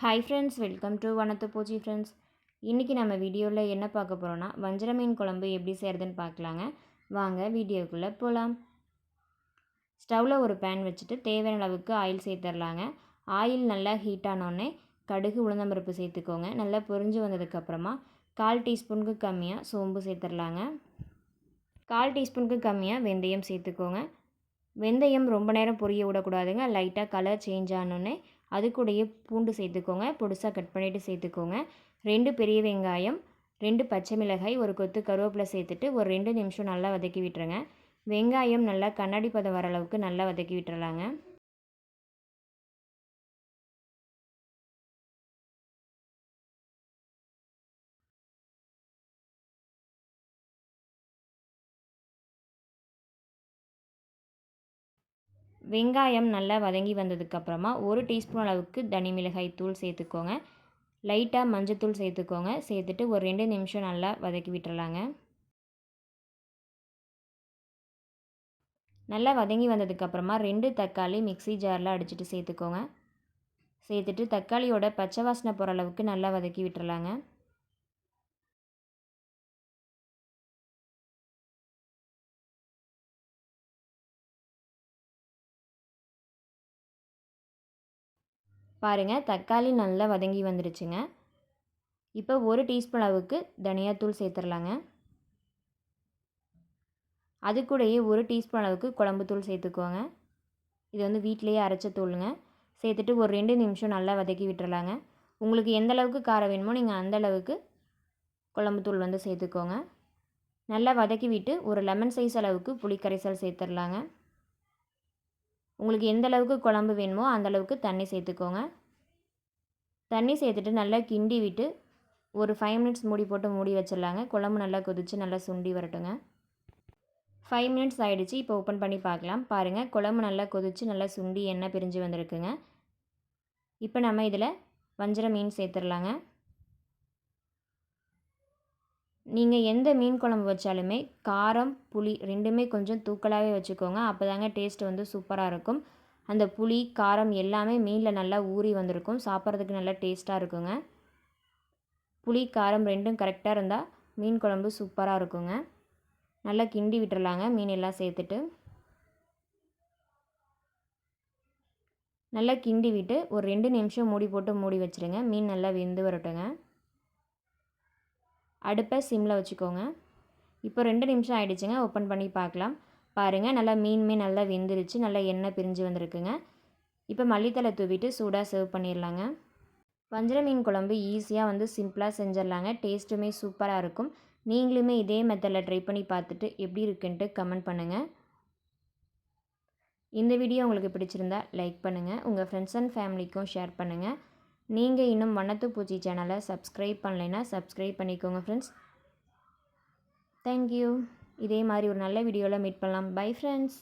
Hi friends welcome to வனத்து பூச்சி friends இன்றைக்கி நம்ம வீடியோவில் என்ன பார்க்க போகிறோன்னா வஞ்சர மீன் குழம்பு எப்படி செய்கிறதுன்னு பார்க்கலாங்க. வாங்க வீடியோக்குள்ளே போகலாம் ஸ்டவ்வில் ஒரு பேன் வச்சுட்டு தேவையான அளவுக்கு ஆயில் சேர்த்துடலாங்க ஆயில் நல்லா ஹீட் ஆனோடனே கடுகு உளுந்தம்பருப்பு சேர்த்துக்கோங்க. நல்லா பொரிஞ்சு வந்ததுக்கப்புறமா கால் டீஸ்பூனுக்கு கம்மியாக சோம்பு சேர்த்துடலாங்க கால் டீஸ்பூனுக்கு கம்மியாக வெந்தயம் சேர்த்துக்கோங்க. வெந்தயம் ரொம்ப நேரம் பொரிய விடக்கூடாதுங்க. லைட்டாக கலர் சேஞ்ச் ஆனோடனே அது கூடயே பூண்டு சேர்த்துக்கோங்க பொடிசாக கட் பண்ணிவிட்டு சேர்த்துக்கோங்க. ரெண்டு பெரிய வெங்காயம் ரெண்டு பச்சை மிளகாய் ஒரு கொத்து கருவேப்பிலை சேர்த்துட்டு ஒரு ரெண்டு நிமிஷம் நல்லா வதக்கி விட்டுருங்க. வெங்காயம் நல்லா கண்ணாடி பதம் வர அளவுக்கு நல்லா வதக்கி விட்டுறலாங்க. வெங்காயம் நல்லா வதங்கி வந்ததுக்கப்புறமா ஒரு டீஸ்பூன் அளவுக்கு தனி மிளகாய் தூள் சேர்த்துக்கோங்க. லைட்டாக மஞ்சத்தூள் சேர்த்துக்கோங்க. சேர்த்துட்டு ஒரு ரெண்டு நிமிஷம் நல்லா வதக்கி விட்டுறலாங்க. நல்லா வதங்கி வந்ததுக்கப்புறமா ரெண்டு தக்காளி மிக்சி ஜாரில் அடிச்சுட்டு சேர்த்துக்கோங்க. சேர்த்துட்டு தக்காளியோட பச்சை வாசனை போகிற அளவுக்கு நல்லா வதக்கி விட்டுறலாங்க. பாருங்கள் தக்காளி நல்லா வதங்கி வந்துருச்சுங்க. இப்போ ஒரு டீஸ்பூன் அளவுக்கு தனியாத்தூள் சேர்த்துடலாங்க அது கூடயே ஒரு டீஸ்பூன் அளவுக்கு குழம்புத்தூள் சேர்த்துக்கோங்க. இது வந்து வீட்டிலையே அரைச்ச தூளுங்க. சேர்த்துட்டு ஒரு ரெண்டு நிமிஷம் நல்லா வதக்கி விட்டுறலாங்க. உங்களுக்கு எந்த அளவுக்கு காரம் வேணுமோ நீங்கள் அந்த அளவுக்கு குழம்புத்தூள் வந்து சேர்த்துக்கோங்க. நல்லா வதக்கி விட்டு ஒரு லெமன் சைஸ் அளவுக்கு புளிக்கரைசல் சேர்த்துடலாங்க உங்களுக்கு எந்த அளவுக்கு குழம்பு வேணுமோ அந்தளவுக்கு தண்ணி சேர்த்துக்கோங்க. தண்ணி சேர்த்துட்டு நல்லா கிண்டி விட்டு ஒரு ஃபைவ் மினிட்ஸ் மூடி போட்டு மூடி வச்சிடலாங்க. குழம்பு நல்லா கொதித்து நல்லா சுண்டி வரட்டுங்க. ஃபைவ் மினிட்ஸ் ஆகிடுச்சு இப்போ ஓப்பன் பண்ணி பார்க்கலாம். பாருங்கள் குழம்பு நல்லா கொதித்து நல்லா சுண்டி எண்ணெய் பிரிஞ்சு வந்திருக்குங்க. இப்போ நம்ம இதில் வஞ்சிர மீன் சேர்த்துடலாங்க. நீங்கள் எந்த மீன் குழம்பு வச்சாலுமே காரம் புளி ரெண்டுமே கொஞ்சம் தூக்கலாகவே வச்சுக்கோங்க. அப்போ தாங்க டேஸ்ட் வந்து சூப்பராக இருக்கும். அந்த புளி காரம் எல்லாமே மீனில் நல்லா ஊறி வந்திருக்கும். சாப்பிட்றதுக்கு நல்லா டேஸ்ட்டாக இருக்குங்க. புளி காரம் ரெண்டும் கரெக்டாக இருந்தால் மீன் குழம்பு சூப்பராக இருக்குங்க. நல்லா கிண்டி விட்டுறலாங்க மீன் எல்லாம் சேர்த்துட்டு. நல்லா கிண்டி விட்டு ஒரு ரெண்டு நிமிஷம் மூடி போட்டு மூடி வச்சுருங்க. மீன் நல்லா வெந்து வரட்டுங்க. அடுப்பை சிம்மில் வச்சுக்கோங்க. இப்போ ரெண்டு நிமிஷம் ஆகிடுச்சுங்க ஓப்பன் பண்ணி பார்க்கலாம். பாருங்கள் நல்லா மீனுமே நல்லா வெந்துருச்சு. நல்லா எண்ணெய் பிரிஞ்சு வந்திருக்குங்க. இப்போ மல்லித்தலை தூவிட்டு சூடாக சர்வ் பண்ணிடலாங்க. வஞ்சர மீன் குழம்பு ஈஸியாக வந்து சிம்பிளாக செஞ்சிடலாங்க. டேஸ்ட்டுமே சூப்பராக இருக்கும். நீங்களுமே இதே மெத்தடில் ட்ரை பண்ணி பார்த்துட்டு எப்படி இருக்குன்ட்டு கமெண்ட் பண்ணுங்கள் இந்த வீடியோ உங்களுக்கு பிடிச்சிருந்தா லைக் பண்ணுங்கள் உங்கள் ஃப்ரெண்ட்ஸ் அண்ட் ஃபேமிலிக்கும் ஷேர் பண்ணுங்கள் நீங்கள் இன்னும் வண்ணத்து பூச்சி சேனலை சப்ஸ்கிரைப் பண்ணலைன்னா சப்ஸ்கிரைப் பண்ணிக்கோங்க ஃப்ரெண்ட்ஸ் தேங்க்யூ இதே மாதிரி ஒரு நல்ல வீடியோவில் மீட் பண்ணலாம். Bye friends